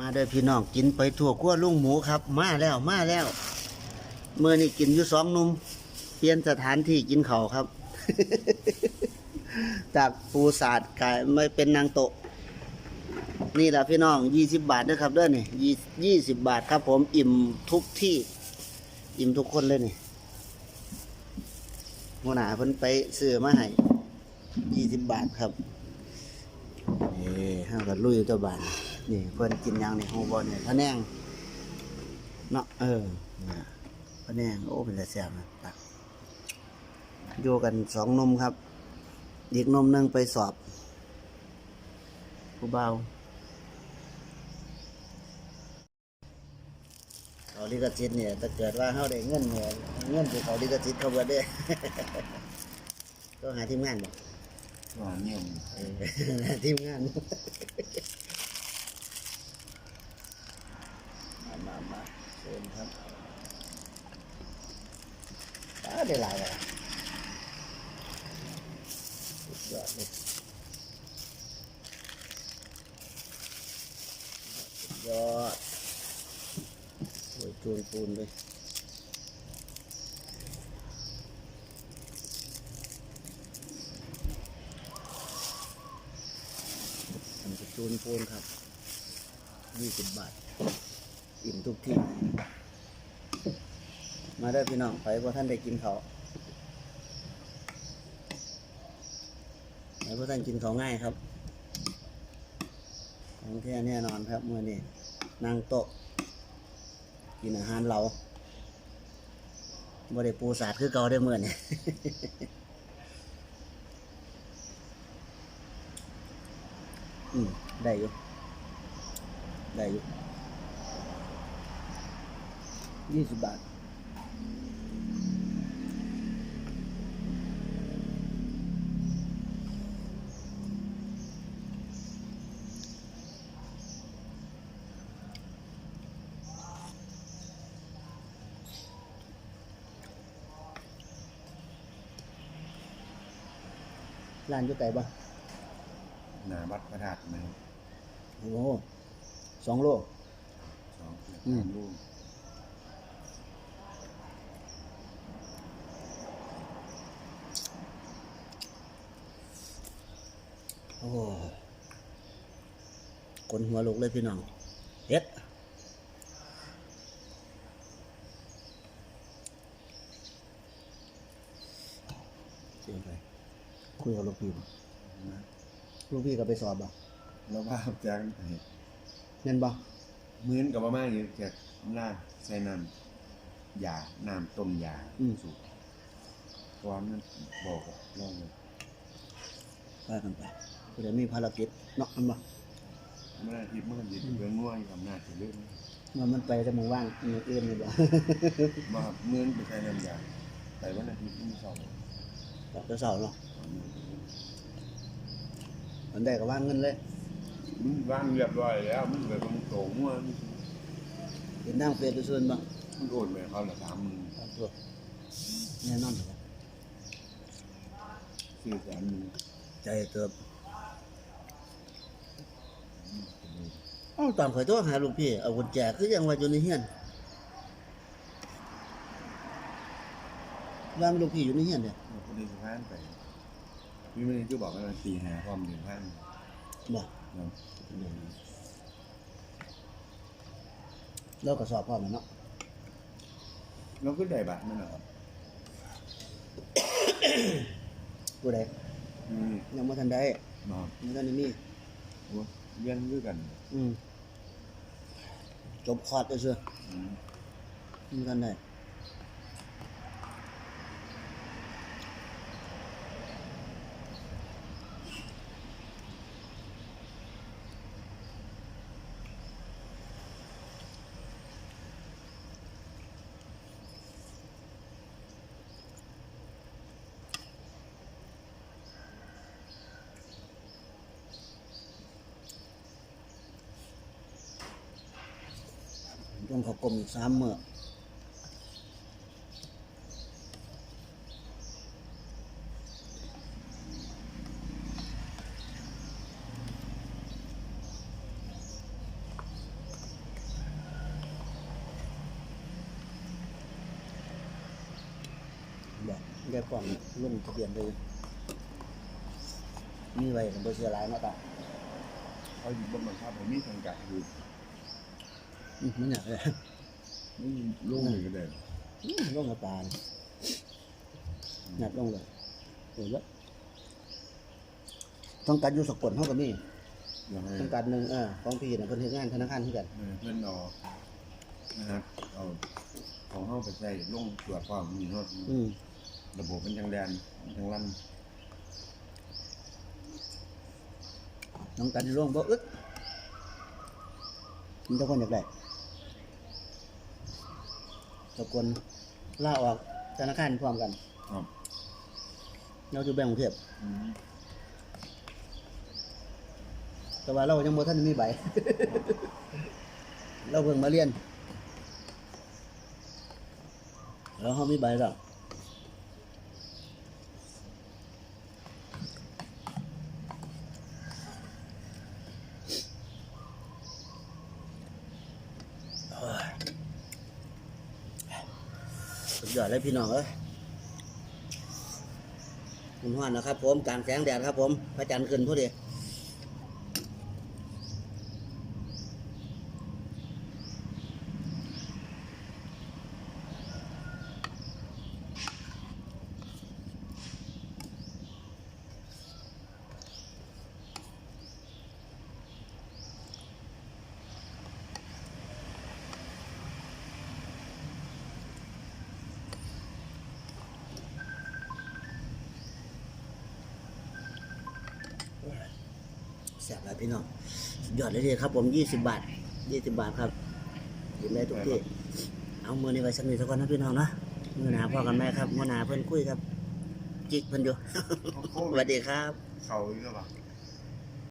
มาเด้อพี่น้องกินไปทั่วขั้วลุงหมูครับ มาแล้วมาแล้วเมื่อนี้กินอยู่สองนุ่มเปลี่ยนสถานที่กินเขาครับ จากปูศาสตร์กลายไม่เป็นนางโตะนี่แหละพี่น้องยี่สิบบาทนะครับเด้อนี่ยี่ยี่สิบบาทครับผมอิ่มทุกที่ อิ่มทุกคนเลยนี่หัวหน้าเพิ่นไปซื้อมาให้ยี่สิบบาทครับนี่ห้ากันลุยตัวบาน นี่เพิ่นกินหยังนี่ฮู้บ่เนี่ยพะแนงเนาะเออเนี่ยพะแนงโอ้เป็นแต่แซ่บนะตักอยู่กันสองหนมครับอีกหนมหนึงไปสอบผู้เบาเขาลิขสิทธิ์เนี่ยถ้าเกิดว่าเขาได้เงินเนี่ยเงินที่เขาลิขสิทธิ์เขาเบิดได้ก็หาทีมงานบ่ว่าเนี่ยมเออหาทีมงาน มามามาเชิญครับอ้าได้หลายอะสุดยอดเลยสุดยอดโอ้ยจูนปูนเลยจูนปูนครับยี่สิบบาท อิ่มทุกที่ มาได้พี่น้องไปว่าท่านได้กินเขาวไปว่าท่านกินเขาง่ายครับของแท้แน่นอนครับเมื่อนี้นั่งโต๊ะกินอาหารเราบ่ได้ปูสาดคือเก่าได้เมื่อนี้อืมได้อยู่ได้อยู่ ยี่สิบบาท ร้านอยู่ไกลบ่หนาวัดพระธาตุไหมโอ้โหสองโล สองอืมลูก อ้โหกนหัวลุกเลยพี่น้องเฮ็ดเสียงไปคุยกับลูกพี่บ่นะลูกพี่ก็ไปสอบบ่แล้วว่าจากเงินบ่เหมือนกับว่ามาอยู่จากลาดใส่น้ำยาน้ำต้มยาสูบก่อนนั้นบอกกับลองเลยว่ากันไป ผู้ใดมีภารกิจเนาะมันบ่เมื่ออาทิตย์เมื่ออาทิตย์เบื้องง่วงทำหน้าจะเรื่องมันมันไปแต่หมึงว่างมืออื่นนี่บ่ว่าเมื่อนไปใช้น้ำยาแต่วันอาทิตย์ที่สองดอกกระเสาเนาะมันได้ก็ว่างเงินเลยมึงว่างเรียบร้อยแล้วมึงไปบังโตง่วงเห็นทางเฟซไปส่วนบ่มึงโอนไปเขาละสามหมื่นครับตัวแน่นอนครับสี่แสนหนึ่งใจเติบเอ้า ตอนข่อยโทรหาลูกพี่เอากุญแจคือยังว่าอยู่ในเฮียนว่างลูกพี่อยู่ในเฮียนเด้เราก็ได้สะพานไปพี่ไม่ได้จะบอกว่ามันตีหาความเดือดร้อนบ่เนาะเราก็สอบพร้อมแล้วเนาะเราก็ได้บัตรมันเหรอผู้ใดอืมยังบ่ทันได้เนาะยังบ่ทันได้มีโอ้เรียนด้วยกัน อืม จบคอร์สไปซื่อมยังบ่ทันได้ ลงเขากลมอีกสามเมื่อแบบได้ความลงทะเบียนเลยมีไว้ของบริษัหลายเนาะตา เขาอยู่บนบนชาพผมมีสังกาดอยู่ อืมมันอยากเลยนี่ลงอยู่ก็ได้อืมลงกับปลาเนี่ยหนัดลงเลยเดี๋ยวละต้องการอยู่สกลเท่ากับนี่อยากให้ต้องการหนึ่งเออของพี่น่ะเพิ่นเฮ็ดงานธนาคารที่กันเออเพื่อนเอานะครับเอาของเข้าไปใส่ลงตรวจความมีเนาะอืมระบบมันจังแดนมันจังลั่นน้องกันร่วงบ่อึดมันจะคนอยากได้ สกลลาออกธนาคารพร้อมกันครับเราจะแบ่งกรุงเทพอืมแต่ว่าเรายังบ่ทันมีใบ เราเพิ่งมาเรียน แล้วเขามีใบแล้วโอ้ย สุดยอดเลยพี่น้องเอ้ยหมุนห้อนนะครับผมกลางแสงแดดครับผมพระจันทร์ขึ้นพอดี ซ่บหลายพี่น้องสุดยอดเลยเดีครับ ผมยี่สิบบาทยี่สิบบาทครับกินได้ทุกที่เอามือนี่ไว้สักนิดสักวันนะพี่น้องนะมือหนาพ่อกันแม่ครับมือหนาเพื่อนคุยครับจิกเพื่อนอยู่สวัสดีครับ เขาอีกแล้วป่ะ